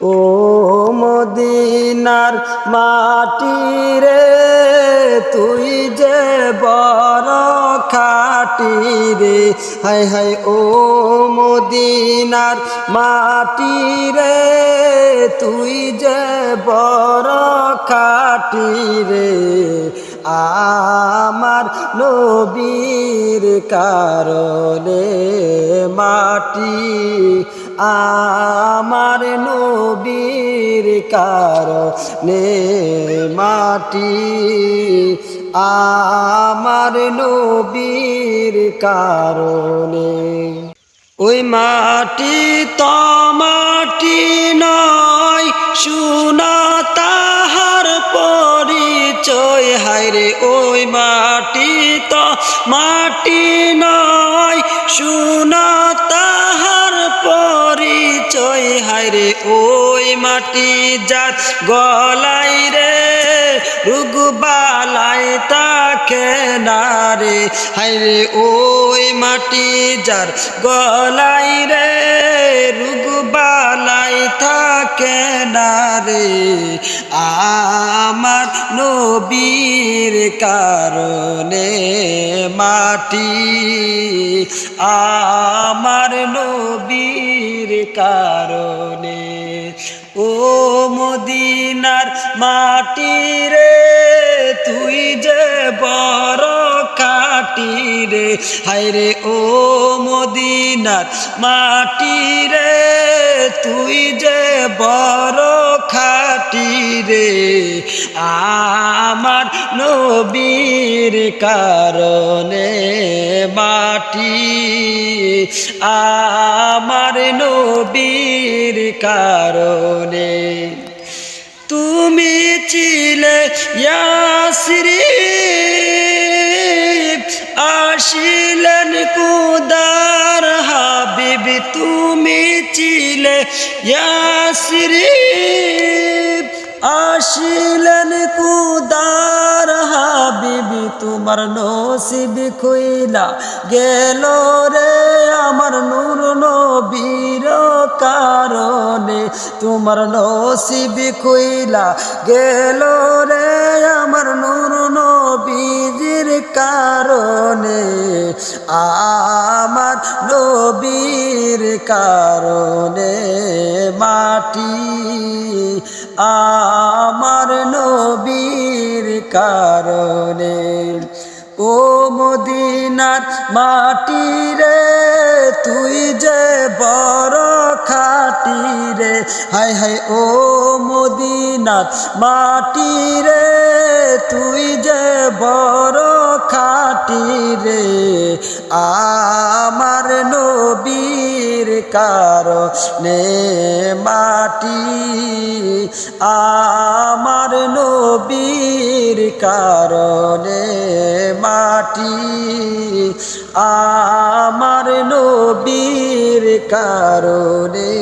ও মদিনার মাটি রে, তুই যে বড় খাটি রে। হাই হাই ও মদিনার মাটি রে তুই যে বড় খাটি রে, আমার নবীর কারণে মাটি, আমার নবীর কারণে মাটি, আমার নবীর কারণে। ওই মাটি তো মাটি নয়, শুনা তাহার পরিচয়। হায়রে ওই মাটি তো মাটি নয়, শুনা তাহার পরিচয়। হায়রে ওই মাটি যার গলাই রে, রুগবালাই তাকে নারে হায়রে ওই মাটি যার গলাই রে নারে আমার নবীর কারণে মাটি, আমার নবীর কারণে, ও মদিনার মাটি রে, তুই যে বড় কাটি রে হায়রে ও মদিনার মাটি রে, তুই যে বড় রে, আমার নবীর কারণে মাটি, আমার নবীর কারণে। তুমি ছিলে ইয়াসরি, আসিলেন কুদার হাবিবি। তুমি ছিলে ইয়াসরি। আসিলেন কুদার হাবিবি, তোমার নসিব খুইলা গেল রে আমার নূর নবীর কারণে। তোমার নসিব খুইলা গেল রে আমার নূর নবীর কারণে। আমার নবীর কারণে মাটি আমার নবীর কারণে। ও মদিনার মাটি রে, তুই যে বড় খাটি রে। হাই হাই ও মদিনার মাটি রে, তুই যে বড় খাটি রে। নবীর কারণে মাটি আমার নবীর কারণে মাটি আমার নবীর কারণে